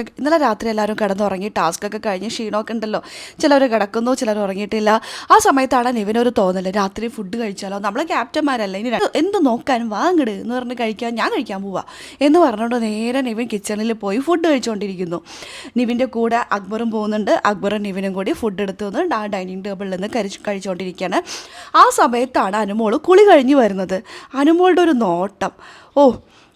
ഇന്നലെ രാത്രി എല്ലാവരും കിടന്നുറങ്ങി ടാസ്ക് ഒക്കെ കഴിഞ്ഞ് ക്ഷീണമൊക്കെ ഉണ്ടല്ലോ. ചിലർ കിടക്കുന്നു ചിലർ ഉറങ്ങിയിട്ടില്ല. ആ സമയത്താണ് നിവിനൊരു തോന്നൽ. രാത്രി ഫുഡ് കഴിച്ചാലോ? നമ്മളെ ക്യാപ്റ്റന്മാരല്ല ഇനി എന്ത് നോക്കാനും വാങ്ങിട് എന്ന് പറഞ്ഞ് കഴിക്കാൻ ഞാൻ കഴിക്കാൻ പോവാ. എന്ന് പറഞ്ഞുകൊണ്ട് നേരെ നിവിൻ കിച്ചണിൽ പോയി ഫുഡ് കഴിച്ചുകൊണ്ടിരിക്കുന്നു നിവിന്റെ കൂടെ അക്ബറും പോകുന്നുണ്ട്. അക്ബറും നിവിനും കൂടി ഫുഡ് എടുത്തു വന്ന് ആ ഡൈനിങ് ടേബിളിൽ നിന്ന് കഴിച്ച് കഴിച്ചുകൊണ്ടിരിക്കുകയാണ് ആ സമയത്താണ് അനുമോൾ കുളി കഴിഞ്ഞ് വരുന്നത്. അനുമോളുടെ ഒരു നോട്ടം. ഓ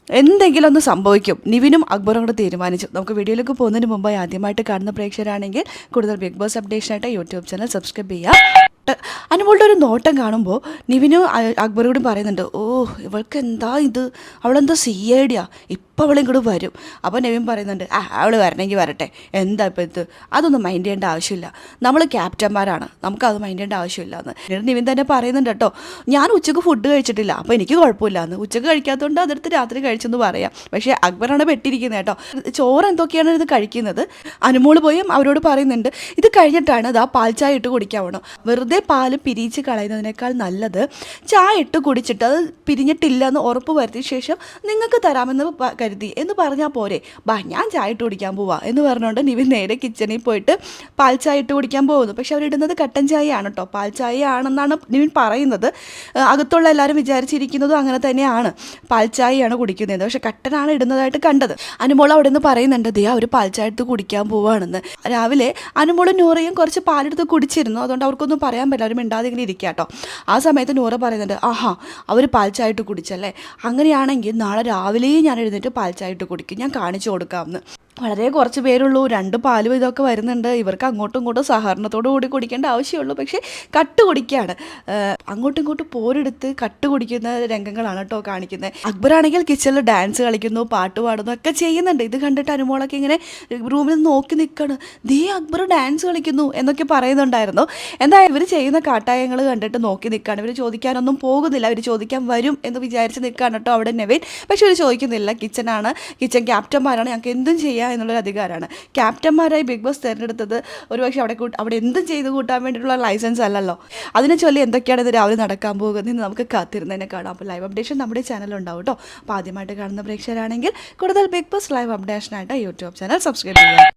എന്തെങ്കിലും ഒന്ന് സംഭവിക്കും. നിവിനും അക്ബറും കൂടെ തീരുമാനിച്ചു. നമുക്ക് വീഡിയോയിലേക്ക് പോകുന്നതിന് മുമ്പായി ആദ്യമായിട്ട് കാണുന്ന പ്രേക്ഷകരാണെങ്കിൽ കൂടുതൽ ബിഗ് ബോസ് അപ്ഡേഷനായിട്ട് യൂട്യൂബ് ചാനൽ സബ്സ്ക്രൈബ് ചെയ്യുക അനുമോളുടെ ഒരു നോട്ടം കാണുമ്പോൾ നിവിനും അക്ബറും കൂടി പറയുന്നുണ്ട് ഓ ഇവൾക്ക് എന്താ ഇത്? അവളെന്താ സി ഐ ഡിയാ ഇപ്പം അവൾ ഇങ്ങോട്ട് വരും. അപ്പോൾ നവീൻ പറയുന്നുണ്ട് ആ അവൾ വരണമെങ്കിൽ വരട്ടെ. എന്താ ഇപ്പം ഇത്? അതൊന്നും മൈൻഡ് ചെയ്യേണ്ട ആവശ്യമില്ല. നമ്മൾ ക്യാപ്റ്റന്മാരാണ്. നമുക്കത് മൈൻഡ് ചെയ്യേണ്ട ആവശ്യമില്ല എന്ന് എന്നിട്ട് നിവിൻ തന്നെ പറയുന്നുണ്ട് കേട്ടോ ഞാൻ ഉച്ചയ്ക്ക് ഫുഡ് കഴിച്ചിട്ടില്ല. അപ്പോൾ എനിക്ക് കുഴപ്പമില്ല എന്ന് ഉച്ചയ്ക്ക് കഴിക്കാത്തതുകൊണ്ട് അതെടുത്ത് രാത്രി കഴിച്ചെന്ന് പറയാം. പക്ഷേ അക്ബറാണ് പെട്ടിരിക്കുന്നത് കേട്ടോ. ചോറ് എന്തൊക്കെയാണ് ഇത് കഴിക്കുന്നത്? അനുമോൾ പോയി അവരോട് പറയുന്നുണ്ട് ഇത് കഴിഞ്ഞിട്ടാണ് ഇത് ആ പാൽ ചായ ഇട്ട് കുടിക്കാവണം വെറുതെ പാൽ പിരിച്ച് കളയുന്നതിനേക്കാൾ നല്ലത് ചായ ഇട്ട് കുടിച്ചിട്ട് അത് പിരിഞ്ഞിട്ടില്ല എന്ന് ഉറപ്പ് വരുത്തിയ ശേഷം നിങ്ങൾക്ക് തരാമെന്ന് കരുതി എന്ന് പറഞ്ഞാൽ പോരെ. ബാ ഞാൻ ചായ ഇട്ട് കുടിക്കാൻ പോവാ എന്ന് പറഞ്ഞുകൊണ്ട് നിവിൻ നേരെ കിച്ചണിൽ പോയിട്ട് പാൽ ചായ ഇട്ട് കുടിക്കാൻ പോകുന്നു. പക്ഷെ അവരിടുന്നത് കട്ടൻ ചായയാണ് കേട്ടോ പാൽ ചായ ആണെന്നാണ് നിവിൻ പറയുന്നത്. അകത്തുള്ള എല്ലാവരും വിചാരിച്ചിരിക്കുന്നതും അങ്ങനെ തന്നെയാണ്. പാൽ ചായയാണ് കുടിക്കുന്നത്. പക്ഷെ കട്ടനാണ് ഇടുന്നതായിട്ട് കണ്ടത്. അനുമോൾ അവിടെ നിന്ന് പറയുന്നുണ്ട് ദേ അവർ പാൽ ചായ എടുത്ത് കുടിക്കാൻ പോവാണെന്ന്. രാവിലെ അനുമോളും നൂറയും കുറച്ച് പാലെടുത്ത് കുടിച്ചിരുന്നു. അതുകൊണ്ട് അവർക്കൊന്നും പറയാൻ പറ്റില്ല. അവർ മിണ്ടാതെ ഇങ്ങനെ ഇരിക്കുക കേട്ടോ ആ സമയത്ത് നൂറ പറയുന്നുണ്ട് ആഹാ അവർ പാൽ ചായ ഇട്ട് കുടിച്ചല്ലേ? അങ്ങനെയാണെങ്കിൽ നാളെ രാവിലെയും ഞാൻ എഴുന്നേറ്റ് പാൽ ചായ ഇട്ട് കുടിക്കും. ഞാൻ കാണിച്ചു കൊടുക്കാമെന്ന്. വളരെ കുറച്ച് പേരുള്ളൂ. രണ്ട് പാലും ഇതൊക്കെ വരുന്നുണ്ട്. ഇവർക്ക് അങ്ങോട്ടും ഇങ്ങോട്ടും സഹകരണത്തോടു കൂടി കുടിക്കേണ്ട ആവശ്യമുള്ളൂ. പക്ഷേ കട്ട് കുടിക്കുകയാണ്. അങ്ങോട്ടും ഇങ്ങോട്ടും പോരെടുത്ത് കട്ട് കുടിക്കുന്ന രംഗങ്ങളാണ് കേട്ടോ കാണിക്കുന്നത്. അക്ബറാണെങ്കിൽ കിച്ചണിൽ ഡാൻസ് കളിക്കുന്നു പാട്ട് പാടുന്നു ഒക്കെ ചെയ്യുന്നുണ്ട്. ഇത് കണ്ടിട്ട് അനുമോളൊക്കെ ഇങ്ങനെ റൂമിൽ നോക്കി നിൽക്കുകയാണ് ദേ അക്ബർ ഡാൻസ് കളിക്കുന്നു എന്നൊക്കെ പറയുന്നുണ്ടായിരുന്നു. എന്തായാലും ഇവർ ചെയ്യുന്ന കാട്ടായങ്ങൾ കണ്ടിട്ട് നോക്കി നിൽക്കുകയാണ് ഇവർ ചോദിക്കാനൊന്നും പോകുന്നില്ല. അവർ ചോദിക്കാൻ വരും എന്ന് വിചാരിച്ച് നിൽക്കുകയാണ് കേട്ടോ അവിടെ നെവിൻ. പക്ഷെ ഇവർ ചോദിക്കുന്നില്ല. കിച്ചനാണ് കിച്ചൻ ക്യാപ്റ്റന്മാരാണ്. ഞങ്ങൾക്ക് എന്തും ചെയ്യാം എന്നുള്ളൊരു അധികാരമാണ്. ക്യാപ്റ്റന്മാരായി ബിഗ് ബോസ് തിരഞ്ഞെടുത്തത് ഒരുപക്ഷെ അവിടെ അവിടെ എന്തും ചെയ്ത് കൂട്ടാൻ വേണ്ടിയിട്ടുള്ള ലൈസൻസ് അല്ലല്ലോ. അതിനെ ചൊല്ലി എന്തൊക്കെയാണ് ഇത് രാവിലെ നടക്കാൻ പോകുന്നത് നമുക്ക് കാത്തിരുന്നതിനെ കാണാം. അപ്പോൾ ലൈവ് അപ്ഡേഷൻ നമ്മുടെ ചാനലുണ്ടാവും കേട്ടോ. അപ്പോൾ ആദ്യമായിട്ട് കാണുന്ന പ്രേക്ഷകരാണെങ്കിൽ കൂടുതൽ ബിഗ് ബോസ് ലൈവ് അപ്ഡേഷനായിട്ട് യൂട്യൂബ് ചാനൽ സബ്സ്ക്രൈബ് ചെയ്യുക.